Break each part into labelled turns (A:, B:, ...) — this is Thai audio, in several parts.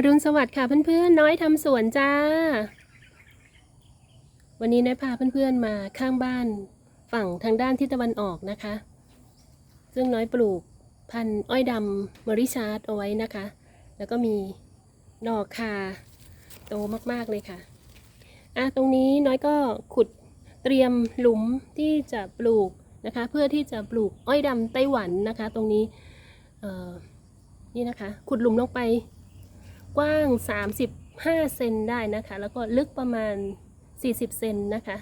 A: อรุณสวัสดิ์ค่ะเพื่อนๆ น้อยทำสวนจ้า วันนี้น้อยพาเพื่อนๆมาข้างบ้านฝั่งทางด้านทิศตะวันออกนะคะ ซึ่งน้อยปลูกพันธุ์อ้อยดำมอริชาร์ดเอาไว้นะคะ แล้วก็มีดอกคาโตมากๆเลยค่ะอะ ตรงนี้น้อยก็ขุดเตรียมหลุมที่จะปลูกนะคะ เพื่อที่จะปลูกอ้อยดำไต้หวันนะคะ ตรงนี้นี่นะคะ ขุดหลุมลงไป กว้าง 35 เซนได้นะคะ แล้วก็ลึกประมาณ 40 เซนนะคะ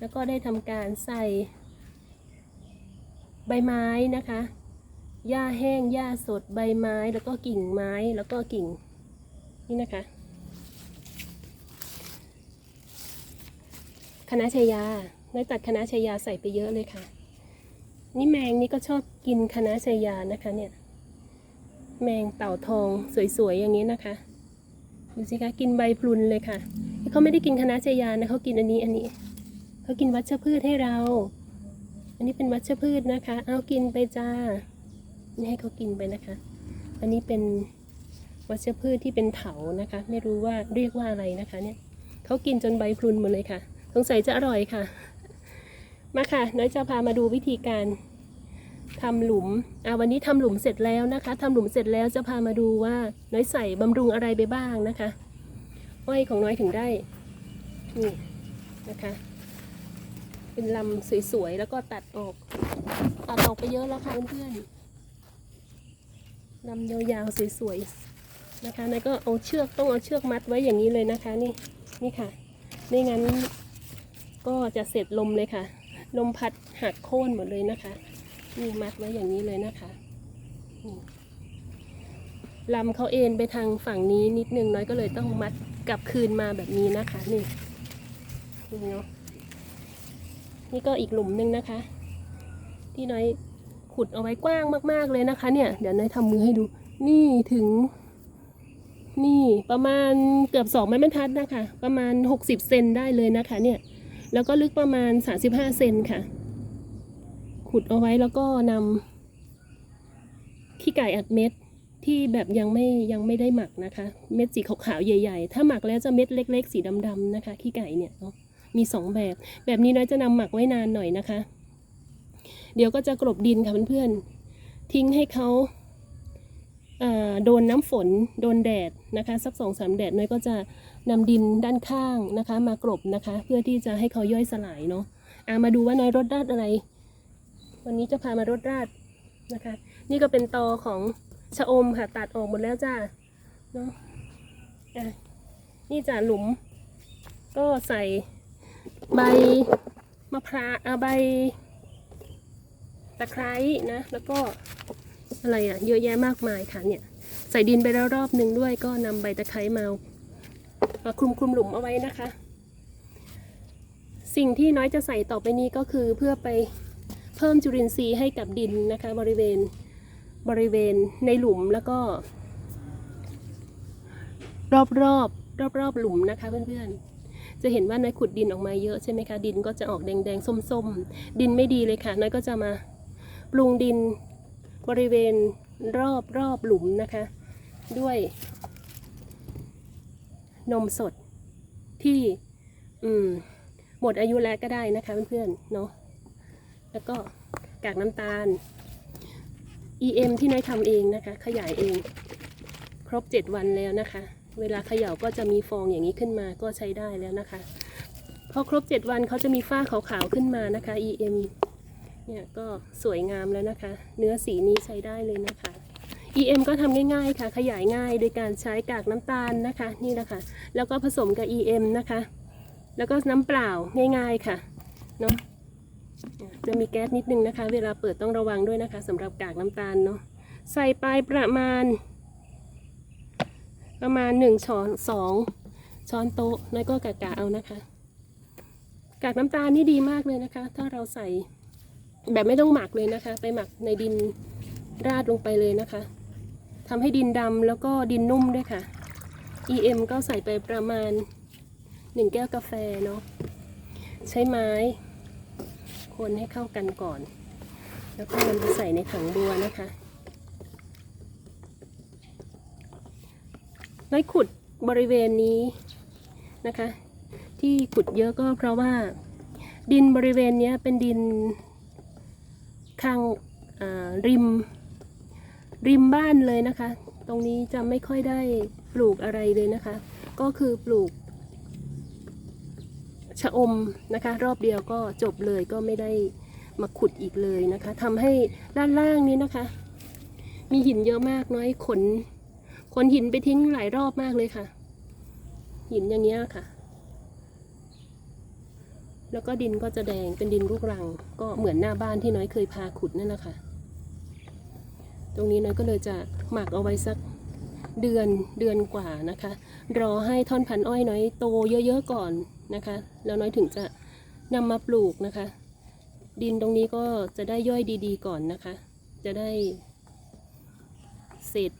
A: แล้วก็ได้ทำการใส่ใบไม้นะคะ หญ้าแห้ง หญ้าสด ใบไม้ แล้วก็กิ่งไม้ แล้วก็กิ่ง นี่นะคะ คณะชายา ได้ตัดคณะชายาใส่ไปเยอะเลยค่ะ นี่แมงนี่ก็ชอบกินคณะชายานะคะเนี่ย แมงเต่าทองสวยๆอย่างนี้นะคะดูสิคะกินใบพลุนเลยค่ะเขาไม่ได้กินคณะชายานะเขากินอันนี้อันนี้เขากินวัชพืชให้เรา อันนี้เป็นวัชพืชนะคะ เอากินไปจ้านี่ให้เขากินไปนะคะ อันนี้เป็นวัชพืชที่เป็นเถานะคะ ไม่รู้ว่าเรียกว่าอะไรนะคะ เนี่ยเขากินจนใบพลุนหมดเลยค่ะ สงสัยจะอร่อยค่ะ มาค่ะน้อยจะพามาดูวิธีการ ทำหลุมอ่าวันนี้ทำหลุมเสร็จแล้วนะคะทำหลุมเสร็จแล้วจะพามาดูว่าน้อยใส่บำรุงอะไรไปบ้างนะคะอ้อยของน้อยถึงได้นี่นะคะ เป็นลำสวยๆแล้วก็ตัดออก ตัดออกไปเยอะแล้วค่ะเพื่อนๆลำยาวๆสวยๆนะคะน้อยก็เอาเชือกต้องเอาเชือกมัดไว้อย่างนี้เลยนะคะนี่นี่ค่ะ ไม่งั้นก็จะเสร็จลมเลยค่ะ ลมพัดหักโค่นหมดเลยนะคะ นี่มัดไว้อย่างนี้เลยนะคะลำเขาเอ็นไปทางฝั่งนี้นิดนึงน้อยก็เลยต้องมัดกลับคืนมาแบบนี้นะคะนี่นี่เนาะนี่ก็อีกหลุมหนึงนะคะ ที่น้อยขุดเอาไว้กว้างมาก ๆเลยนะคะ เนี่ยเดี๋ยวน้อยทำมือให้ดู นี่ถึง นี่ประมาณเกือบสองไม้บรรทัดนะคะ ประมาณหกสิบเซนได้เลยนะคะ เนี่ย แล้วก็ลึกประมาณสาสิบห้าเซนค่ะ ขุดเอาไว้แล้วก็นำขี้ไก่อัดเม็ดที่แบบยังไม่ยังไม่ได้หมักนะคะ เม็ดสีขาวๆใหญ่ ๆ ถ้าหมักแล้วจะเม็ดเล็ก ๆ สีดำๆนะคะขี้ไก่เนี่ยเนาะมีสองแบบ แบบนี้น้อยจะนำหมักไว้นานหน่อยนะคะ เดี๋ยวก็จะกลบดินค่ะเพื่อนๆทิ้งให้เขาเอ่อโดนน้ำฝนโดนแดดนะคะ สักสองสามแดดน้อยก็จะนำดินด้านข้างนะคะ มากลบนะคะ เพื่อที่จะให้เขาย่อยสลายเนาะอะมาดูว่าน้อยรดราดอะไร วันนี้จะพามารดราดนะคะ นี่ก็เป็นตอของชะอมค่ะตัดออกหมดแล้วจ้าเนาะนี่จ้ะหลุม ก็ใส่ใบมะพร้าวใบตะไคร้นะ แล้วก็อะไรอะ เยอะแยะมากมายค่ะเนี่ย ใส่ดินไปแล้วรอบหนึ่งด้วย ก็นำใบตะไคร้มามาคลุมคลุมหลุมเอาไว้นะคะ สิ่งที่น้อยจะใส่ต่อไปนี้ก็คือเพื่อไป เพิ่มจุลินทรีย์ให้กับดินนะคะบริเวณบริเวณในหลุมแล้วก็ รอบรอบรอบรอบหลุมนะคะเพื่อนๆ จะเห็นว่าน้อยขุดดินออกมาเยอะใช่ไหมคะดินก็จะออกแดงแดงส้มส้มๆ ดินไม่ดีเลยค่ะน้อยก็จะมาปรุงดินบริเวณรอบรอบหลุมนะคะ ด้วย นมสดที่ อืมหมดอายุแล้วก็ได้นะคะเพื่อนๆเนาะ แล้วก็กากน้ำตาล EM ที่น้อยทำเองนะคะ ขยายเอง ครบ 7 วันแล้วนะคะ เวลาเขย่าก็จะมีฟองอย่างนี้ขึ้นมาก็ใช้ได้แล้วนะคะพอครบ 7 วันเขาจะมีฝ้าขาวๆขึ้นมานะคะ EM เนี่ยก็สวยงามแล้วนะคะ เนื้อสีนี้ใช้ได้เลยนะคะ EM ก็ทำง่ายๆค่ะ ขยายง่ายโดยการใช้กากน้ำตาลนะคะ นี่นะคะแล้วก็ผสมกับ EM นะคะ แล้วก็น้ำเปล่าง่ายๆค่ะเนาะ จะมีแก๊สนิดนึงนะคะ เวลาเปิดต้องระวังด้วยนะคะสำหรับกากน้ำตาลเนาะใส่ไปประมาณ ประมาณหนึ่งช้อนสองช้อนโต๊ะน้อยก็กะกะเอานะคะ กากน้ำตาลนี่ดีมากเลยนะคะ ถ้าเราใส่แบบไม่ต้องหมักเลยนะคะ ไปหมักในดินราดลงไปเลยนะคะทำให้ดินดำแล้วก็ดินนุ่มด้วยค่ะ EM ก็ใส่ไปประมาณหนึ่งแก้วกาแฟเนาะใช้ไม้ คนให้เข้ากันก่อน แล้วก็มันจะใส่ในถังบัวนะคะน้ขุดบริเวณนี้นะคะ ที่ขุดเยอะก็เพราะว่า ดินบริเวณนี้เป็นดินข้างาริม ริมบ้านเลยนะคะ ตรงนี้จะไม่ค่อยได้ปลูกอะไรเลยนะคะ ก็คือปลูก ชะอมนะคะ รอบเดียวก็จบเลยก็ไม่ได้มาขุดอีกเลยนะคะทำให้ด้านล่างนี้นะคะ มีหินเยอะมากน้อยขนขนหินไปทิ้งหลายรอบมากเลยค่ะ หินอย่างเงี้ยค่ะ แล้วก็ดินก็จะแดงเป็นดินลูกรัง ก็เหมือนหน้าบ้านที่น้อยเคยพาขุดนั่นนะคะตรงนี้น้อยก็เลยจะหมักเอาไว้สักเดือนเดือนกว่านะคะ รอให้ท่อนพันอ้อยน้อยโตเยอะๆก่อน นะคะ แล้วน้อยถึงจะนำมาปลูกนะคะ ดินตรงนี้ก็จะได้ย่อยดีๆก่อนนะคะ จะได้เศษ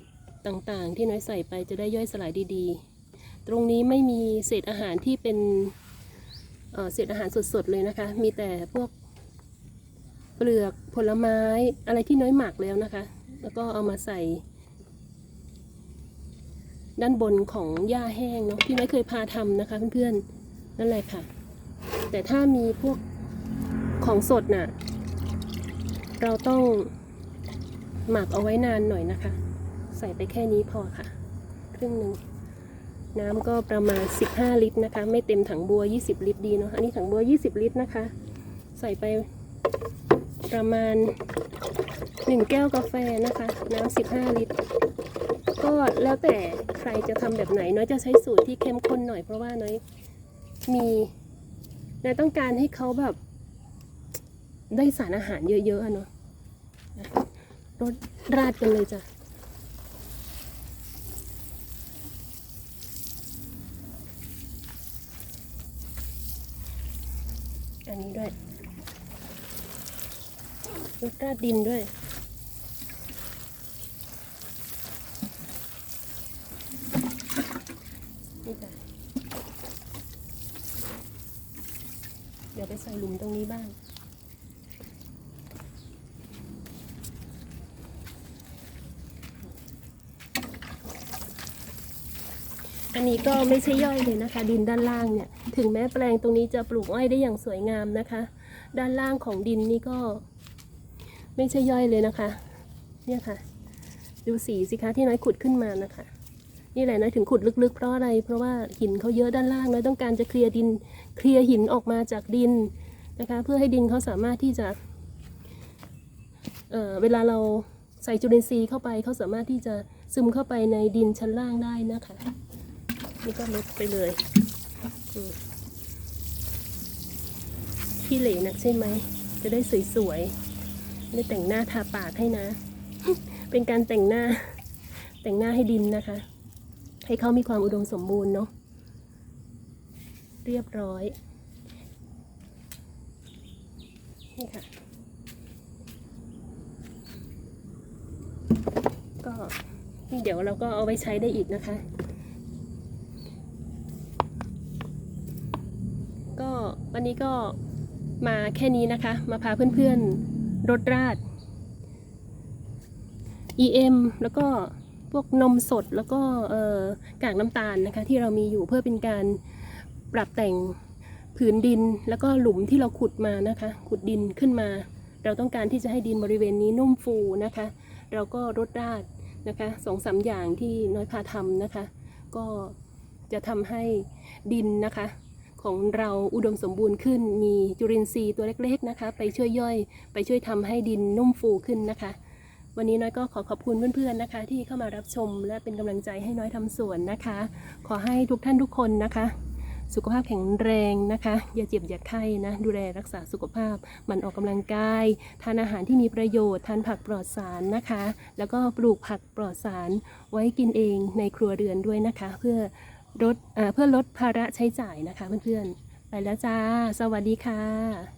A: ต่างๆ ที่น้อยใส่ไปจะได้ย่อยสลายดีๆ ตรงนี้ไม่มีเศษอาหารที่เป็นเเศษอาหารสดๆเลยนะคะ มีแต่พวกเปลือกผลไม้อะไรที่น้อยหมักแล้วนะคะ แล้วก็เอามาใส่ ด้านบนของหญ้าแห้งเนาะที่น้อยเคยพาทำนะคะเพื่อนๆ นั่นแหละค่ะ แต่ถ้ามีพวกของสดน่ะ เราต้องหมักเอาไว้นานหน่อยนะคะ ใส่ไปแค่นี้พอค่ะ ครึ่งหนึ่งน้ำก็ประมาณ 15 ลิตรนะคะ ไม่เต็มถังบัว 20 ลิตรดีเนาะอันนี้ถังบัว 20 ลิตรนะคะ ใส่ไปประมาณ 1 แก้วกาแฟนะคะ น้ำ15 ลิตร ก็แล้วแต่ใครจะทำแบบไหนน้อยจะใช้สูตรที่เข้มข้นหน่อยเพราะว่าน้อย มีน้อยต้องการให้เขาแบบได้สารอาหารเยอะๆอะเนาะรสราดกันเลยจ้ะอันนี้ด้วยรสราดดินด้วย นี่จ้ะเดี๋ยวไป ใส่หลุมตรงนี้บ้าง อันนี้ก็ไม่ใช่ย่อยเลยนะคะ ดินด้านล่างเนี่ย ถึงแม้แปลงตรงนี้จะปลูกอ้อยได้อย่างสวยงามนะคะ ด้านล่างของดินนี่ก็ ไม่ใช่ย่อยเลยนะคะ เนี่ยค่ะ ดูสีสิคะที่น้อยขุดขึ้นมานะคะ นี่แหละน้อยถึงขุดลึกๆ เพราะอะไร เพราะว่าหินเขาเยอะด้านล่างน้อยต้องการจะเคลียร์ดิน เคลียร์หินออกมาจากดินนะคะ เพื่อให้ดินเขาสามารถที่จะเออเวลาเราใส่จุลินทรีย์เข้าไปเขาสามารถที่จะซึมเข้าไปในดินชั้นล่างได้นะคะ นี่ก็ลดไปเลยขี้เหร่นักใช่ไหม จะได้สวยๆได้แต่งหน้าทาปากให้นะ เป็นการแต่งหน้าแต่งหน้าให้ดินนะคะ ให้เขามีความอุดมสมบูรณ์เนาะเรียบร้อยนี่ค่ะก็นี่เดี๋ยวเราก็เอาไว้ใช้ได้อีกนะคะ ก็วันนี้ก็มาแค่นี้นะคะ มาพาเพื่อนๆรถราด EM แล้วก็ พวกนมสดแล้วก็กากน้ำตาลนะคะที่เรามีอยู่เพื่อเป็นการปรับแต่งผืนดินแล้วก็หลุมที่เราขุดมานะคะ ขุดดินขึ้นมา เราต้องการที่จะให้ดินบริเวณนี้นุ่มฟูนะคะ เราก็รดราดนะคะสองสามอย่างที่น้อยพาทำนะคะ ก็จะทำให้ดินนะคะ ของเราอุดมสมบูรณ์ขึ้นมีจุลินทรีย์ตัวเล็กๆนะคะ ไปช่วยย่อย ไปช่วยทำให้ดินนุ่มฟูขึ้นนะคะ วันนี้น้อยก็ขอขอบคุณเพื่อนๆนะคะ ที่เข้ามารับชมและเป็นกำลังใจให้น้อยทำสวนนะคะ ขอให้ทุกท่านทุกคนนะคะ สุขภาพแข็งแรงนะคะ อย่าเจ็บอย่าไข้นะ ดูแลรักษาสุขภาพหมันออกกำลังกาย ทานอาหารที่มีประโยชน์ ทานผักปลอดสารนะคะ แล้วก็ปลูกผักปลอดสารไว้กินเองในครัวเรือนด้วยนะคะ เพื่อลดอเพื่อลดภาระใช้จ่ายนะคะเพื่อนๆ ไปแล้วจ้า สวัสดีค่ะ